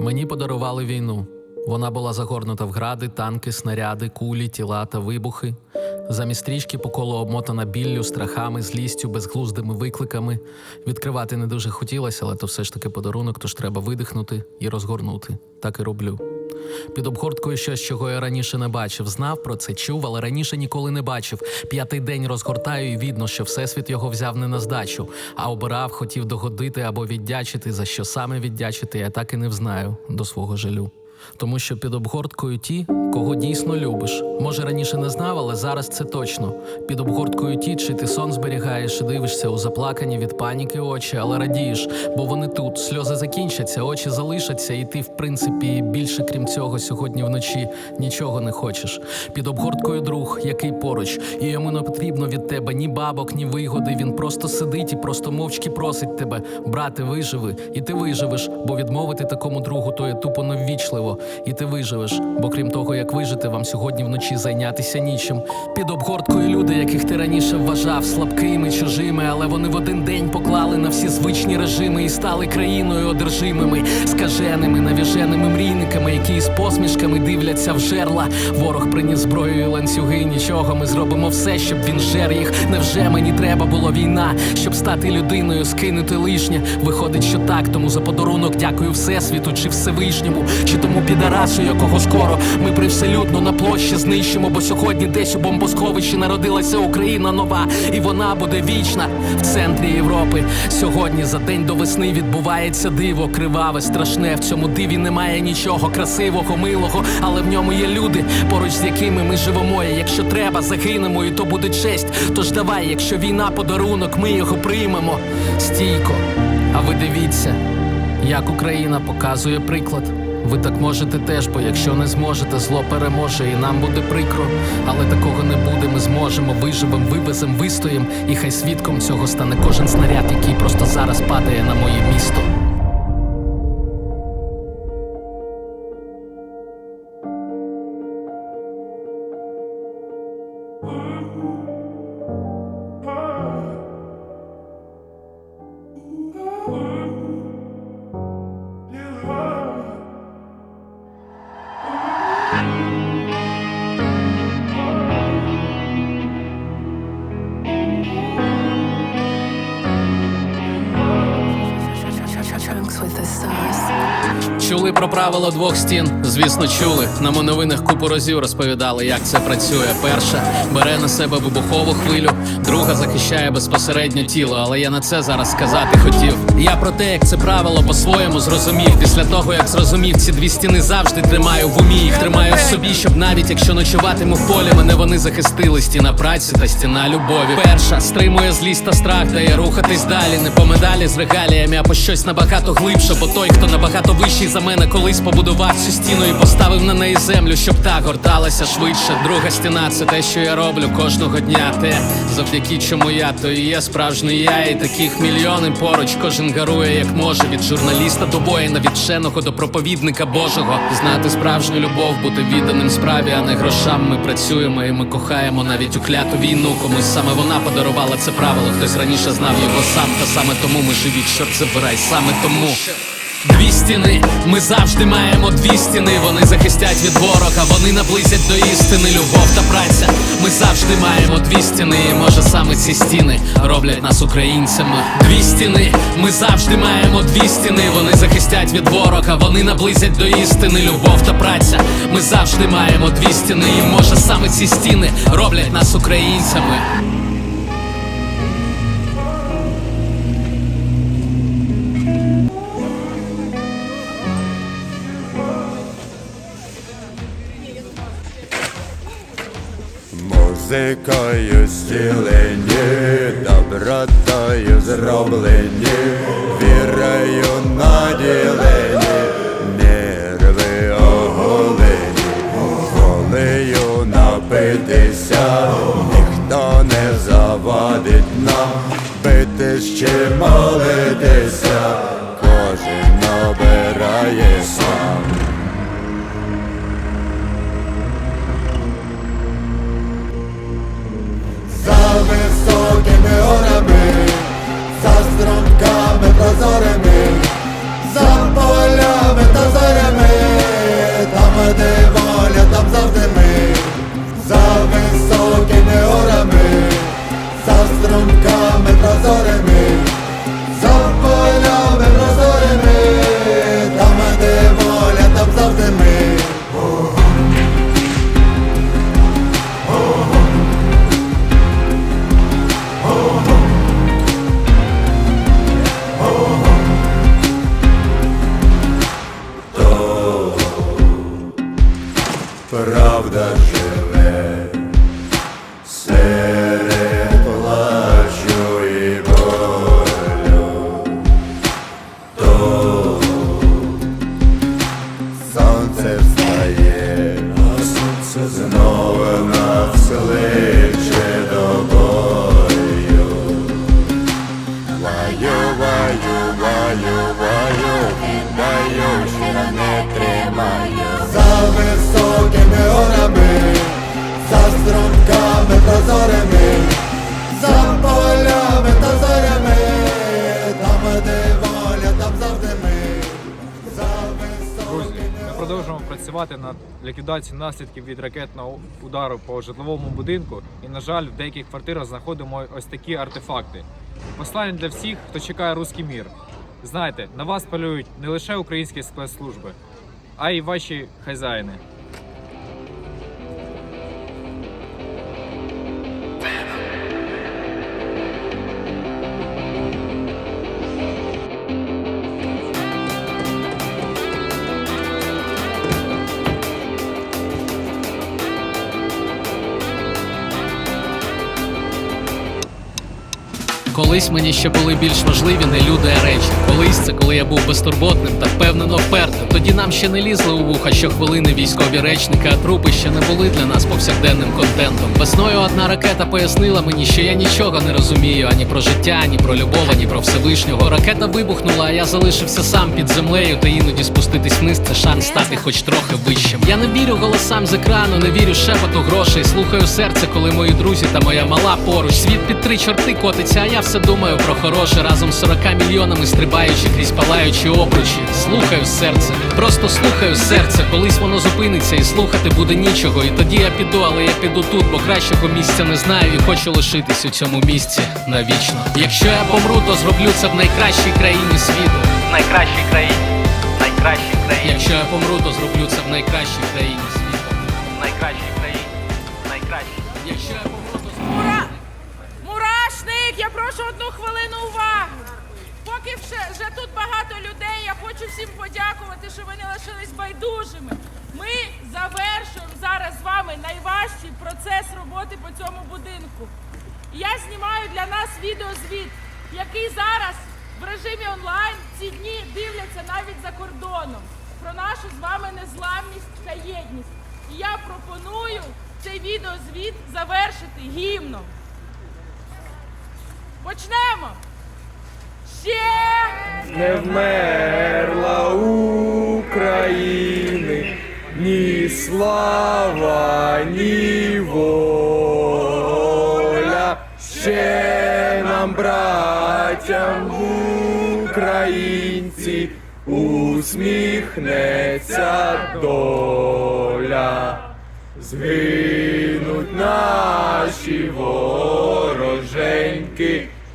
Мені подарували війну. Вона була загорнута в гради, танки, снаряди, кулі, тіла та вибухи. Замість стрічки по колу обмотана біллю, страхами, злістю, безглуздими викликами. Відкривати не дуже хотілося, але то все ж таки подарунок, тож треба видихнути і розгорнути. Так і роблю. Під обгорткою щось, чого я раніше не бачив. Знав про це, чув, але раніше ніколи не бачив. П'ятий день розгортаю і видно, що всесвіт його взяв не на здачу, а обирав, хотів догодити або віддячити, за що саме віддячити, я так і не взнаю до свого жалю. Тому що під обгорткою ті, кого дійсно любиш. Може раніше не знав, але зараз це точно. Під обгорткою ті, чи ти сон зберігаєш і дивишся у заплакані від паніки очі, але радієш, бо вони тут. Сльози закінчаться, очі залишаться, і ти, в принципі, більше крім цього, сьогодні вночі нічого не хочеш. Під обгорткою друг, який поруч, і йому не потрібно від тебе ні бабок, ні вигоди. Він просто сидить і просто мовчки просить тебе, брате, виживи, і ти виживеш, бо відмовити такому другу то є тупо неввічливо, і ти виживеш. Бо крім того, як вижити, вам сьогодні вночі зайнятися нічим. Під обгорткою люди, яких ти раніше вважав слабкими, чужими, але вони в один день поклали на всі звичні режими і стали країною одержимими, скаженими, навіженими мрійниками, які із посмішками дивляться в жерла. Ворог приніс зброю і ланцюги. Нічого ми зробимо все, щоб він жер їх. Невже мені треба було війна, щоб стати людиною, скинути лишнє? Виходить, що так, тому за подарунок дякую Всесвіту чи Всевишньому, чи тому підарасу, якого скоро ми привселюдно на площі знищимо, бо сьогодні десь у бомбосховищі народилася Україна нова, і вона буде вічна в центрі Європи. Сьогодні за день до весни відбувається диво, криваве, страшне. В цьому диві немає нічого красивого, милого, але в ньому є люди, поруч з якими ми живемо. І якщо треба, загинемо, і то буде честь. Тож давай, якщо війна подарунок, ми його приймемо стійко. А ви дивіться, як Україна показує приклад. Ви так можете теж, бо якщо не зможете, зло переможе, і нам буде прикро. Але такого не буде. Ми зможемо, виживем, вивезем, вистоїм. І хай свідком цього стане кожен снаряд, який просто зараз падає на моє місто. Чули про правило двох стін? Звісно, чули. Нам у новинах купу разів розповідали, як це працює. Перша бере на себе вибухову хвилю, друга захищає безпосередньо тіло. Але я на це зараз сказати хотів. Я про те, як це правило по-своєму зрозумів. Після того, як зрозумів, ці дві стіни завжди тримаю в умі. Їх тримаю в собі, щоб навіть якщо ночуватиму в полі, мене вони захистили. Стіна праці та стіна любові. Перша стримує злість та страх, дає рухатись далі. Не по медалі з регаліями, а по щось набагато глибше. Бо той, хто набагато вищий за мене, колись побудував цю стіну і поставив на неї землю, щоб та горталася швидше. Друга стіна це те, що я роблю кожного дня. Те, завдяки чому я, то і є справжній я, і таких мільйони поруч. Кожен гарує як може. Від журналіста до воїна, від вченого до проповідника Божого. Знати справжню любов, бути відданим справі, а не грошам. Ми працюємо і ми кохаємо навіть у кляту війну. Комусь саме вона подарувала це правило. Хтось раніше знав його сам, та саме тому ми живі. Чорт забирай, саме тому. Дві стіни, ми завжди маємо дві стіни. Вони захистять від ворога, вони наблизять до істини. Любов та праця. Ми завжди маємо дві стіни. І може саме ці стіни роблять нас українцями. Дві стіни, ми завжди маємо дві стіни. Вони захистять від ворога, вони наблизять до істини. Любов та праця. Ми завжди маємо дві стіни. І може саме ці стіни роблять нас українцями. Музикою стілені, добротою зроблені, вірою наділені, нерви оголені, волею напитися, ніхто не завадить нам битись чи молитися, кожен обирає широкими горами, за струмками прозорими, за полями та зорями, там де воля, там завжди ми, за високими горами, за струмками прозорими. правда же. Працювати над ліквідацією наслідків від ракетного удару по житловому будинку. І, на жаль, в деяких квартирах знаходимо ось такі артефакти. Послання для всіх, хто чекає руський мір. Знайте, на вас полюють не лише українські спецслужби, а й ваші хазяїни. Колись мені ще були більш важливі не люди, а речі. Колись це коли я був безтурботним та впевнено впертим. Тоді нам ще не лізли у вуха щохвилини військові речники, а трупи ще не були для нас повсякденним контентом. Весною одна ракета пояснила мені, що я нічого не розумію ані про життя, ані про любов, ані про Всевишнього. Ракета вибухнула, а я залишився сам під землею, та іноді спуститись вниз це шанс стати хоч трохи вищим. Я не вірю голосам з екрану, не вірю шепоту грошей. Слухаю серце, коли мої друзі та моя мала поруч. Світ під три чорти котиться, а я все думаю про хороше разом з 40 мільйонами стрибаючи крізь палаючі обручі. Слухаю серце, просто слухаю серце. Колись воно зупиниться і слухати буде нічого. І тоді я піду, але я піду тут, бо кращого місця не знаю і хочу лишитись у цьому місці навічно. Якщо я помру, то зроблю це в найкращій країні світу. найкращій країні, найкращій країні, Якщо я помру, то зроблю це в найкращій країні світу. країні, найкращій. Поки вже, тут багато людей, я хочу всім подякувати, що ви не лишились байдужими. Ми завершуємо зараз з вами найважчий процес роботи по цьому будинку. Я знімаю для нас відеозвіт, який зараз в режимі онлайн ці дні дивляться навіть за кордоном про нашу з вами незламність та єдність. І я пропоную цей відеозвіт завершити гімном. Почнемо! Ще! Не вмерла України ні слава, ні воля. Ще нам, братям українці, усміхнеться доля. Згинуть наші вороженьки,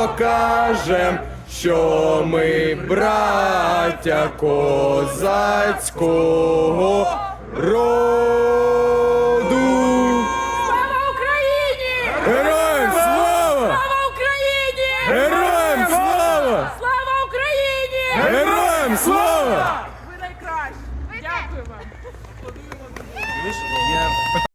покажем, що ми браття козацького роду.